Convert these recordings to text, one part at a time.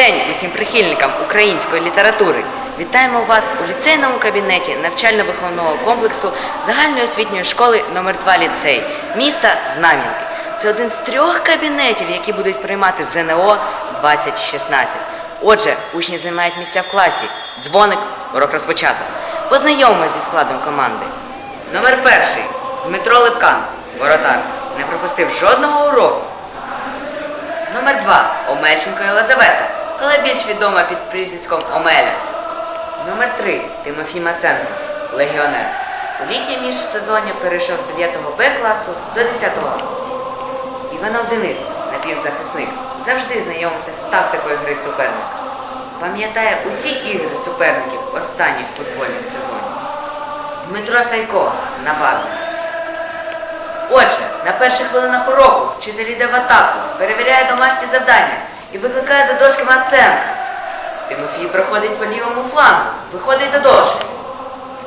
День усім прихильникам української літератури. Вітаємо вас у ліцейному кабінеті навчально-виховного комплексу загальної освітньої школи номер 2 ліцей міста Знам'янки. Це один з трьох кабінетів, які будуть приймати ЗНО 2016. Отже, учні займають місця в класі. Дзвоник, урок розпочато. Познайомимося зі складом команди. Номер перший Дмитро Лепкан, воротар. Не пропустив жодного уроку. Номер 2 Омельченко Єлизавета, але більш відома під прізвиськом Омеля. Номер 3 Тимофій Маценко, легіонер. У літнє міжсезоння перейшов з 9 Б класу до 10 А. Іванов Денис, напівзахисник, завжди знайомиться з тактикою гри суперника. Пам'ятає усі ігри суперників останніх футбольних сезонів. Дмитро Сайко, нападник. Отже, на перших хвилинах уроку вчитель йде в атаку, перевіряє домашні завдання і викликає до дошки Маценка. Тимофій проходить по лівому флангу, виходить до дошки.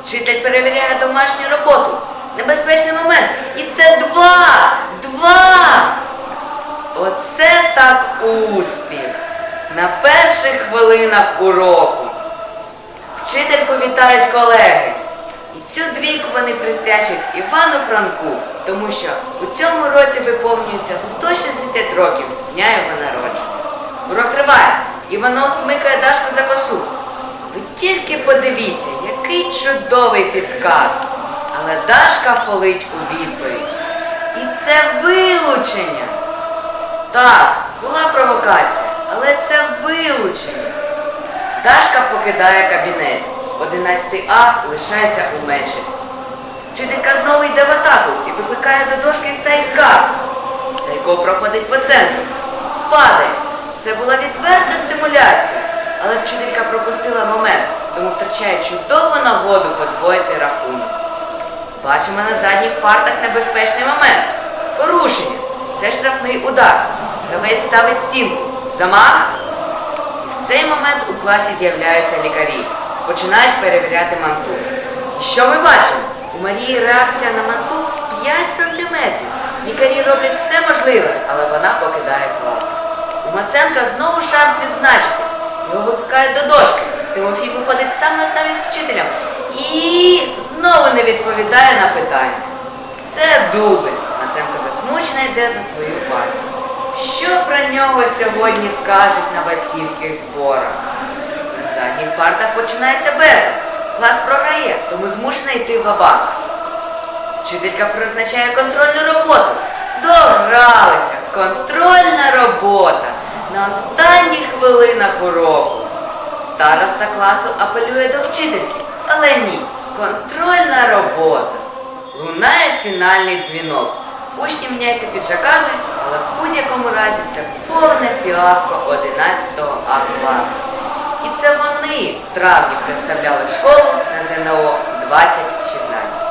Вчитель перевіряє домашню роботу. Небезпечний момент. І це два! Два! Оце так успіх! На перших хвилинах уроку. Вчительку вітають колеги. І цю двійку вони присвячують Івану Франку, тому що у цьому році виповнюється 160 років з дня його народження. Урок триває. Іванов смикає Дашку за косу. Ви тільки подивіться, який чудовий підкат. Але Дашка фолить у відповідь. І це вилучення. Так, була провокація, але це вилучення. Дашка покидає кабінет. 11 А лишається у меншості. Вчителька знову йде в атаку і викликає до дошки Сайка. Сайко проходить по центру. Падає. Це була відверта симуляція, але вчителька пропустила момент, тому втрачає чудову нагоду подвоїти рахунок. Бачимо на задніх партах небезпечний момент. Порушення. Це штрафний удар. Гравець ставить стінку. Замах. І в цей момент у класі з'являються лікарі. Починають перевіряти манту. І що ми бачимо? У Марії реакція на манту 5 сантиметрів. Лікарі роблять все можливе, але вона покидає клас. У Маценка знову шанс відзначитись. Його викликають до дошки. Тимофій виходить сам на самість вчителям і знову не відповідає на питання. Це дубль. Маценко засмучено йде за свою парту. Що про нього сьогодні скажуть на батьківських зборах? На задніх партах починається безлад. Клас програє, тому змушений йти в абанк. Вчителька призначає контрольну роботу. Догралися! Контрольна робота на останніх хвилинах уроку. Староста класу апелює до вчительки, але ні, контрольна робота. Лунає фінальний дзвінок. Учні міняються піджаками, але в будь-якому разі це повне фіаско 11 А класу. І це вони в травні представляли школу на ЗНО 2016.